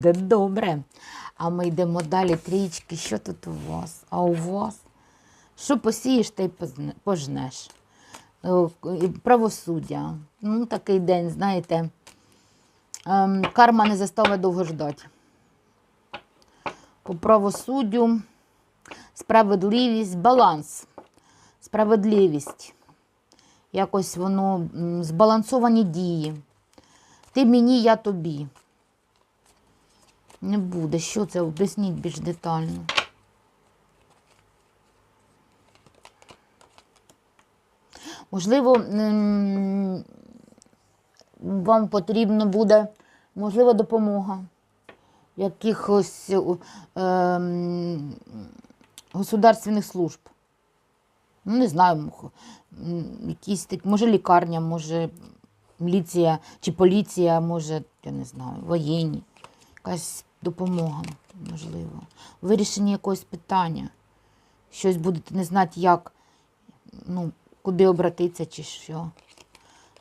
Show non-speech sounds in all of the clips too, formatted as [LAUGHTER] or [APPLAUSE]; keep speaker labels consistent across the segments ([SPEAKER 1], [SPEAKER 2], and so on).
[SPEAKER 1] буде добре. А ми йдемо далі. Трічки, що тут у вас? А у вас? Що посієш, те й пожнеш. Е, Правосуддя. Ну, такий день, знаєте. Ем, Карма не заставить довго ждати. По правосуддю, справедливість, баланс, справедливість. Якось воно збалансовані дії. Ти мені, я тобі. Не буде. Що це? Об'ясніть більш детально. Можливо, вам потрібно буде, можливо, допомога якихось е, государственних служб. Ну, не знаю, якісь так, може лікарня, може міліція чи поліція, може, я не знаю, воєнні. Якась допомога, можливо. У вирішенні якогось питання. Щось будете не знати, як, ну, куди обратитися чи що.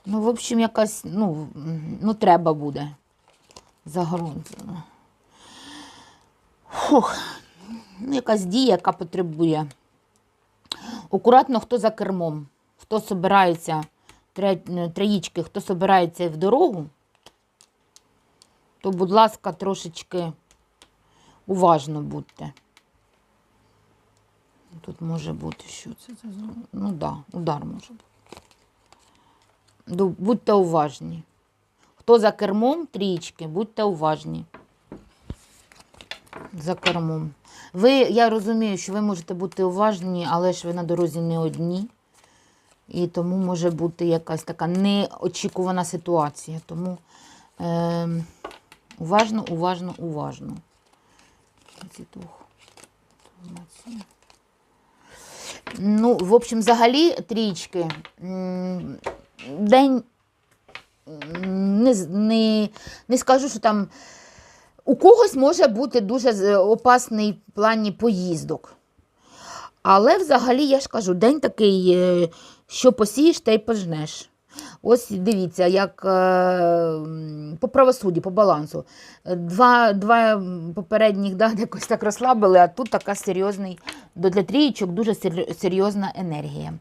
[SPEAKER 1] Ну, в общем, якась, ну, ну треба буде. Загрунтовано. Фух. Ну, якась дія, яка потребує. Акуратно, хто за кермом, хто собирається, тре- троїчки, хто собирається в дорогу, то, будь ласка, трошечки уважно будьте. Тут може бути, що це за Ну так, да, удар може бути. Будьте уважні. Хто за кермом трічки, будьте уважні. За кермом. Ви, я розумію, що ви можете бути уважні, але ж ви на дорозі не одні. І тому може бути якась така неочікувана ситуація. Тому е, уважно, уважно, уважно. Ну, в общем, взагалі трічки. День не, не, не скажу, що там у когось може бути дуже опасний в плані поїздок. Але взагалі, я ж кажу, день такий, е, що посієш, те й пожнеш. Ось дивіться, як е, по правосудді, по балансу. Два, два попередніх да, [LAUGHS] якось так розслабили, а тут така серйозний, для трієчок дуже серйозна енергія.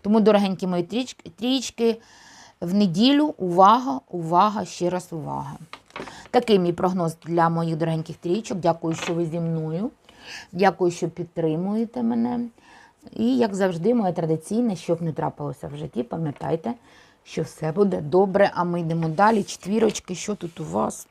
[SPEAKER 1] Тому, дорогенькі мої трієчки, в неділю увага, увага, ще раз увага. Такий мій прогноз для моїх дорогеньких трійчок. Дякую, що ви зі мною. Дякую, що підтримуєте мене. І, як завжди, моє традиційне, щоб не трапилося в житті, пам'ятайте, що все буде добре. А ми йдемо далі. Четвірочки, що тут у вас?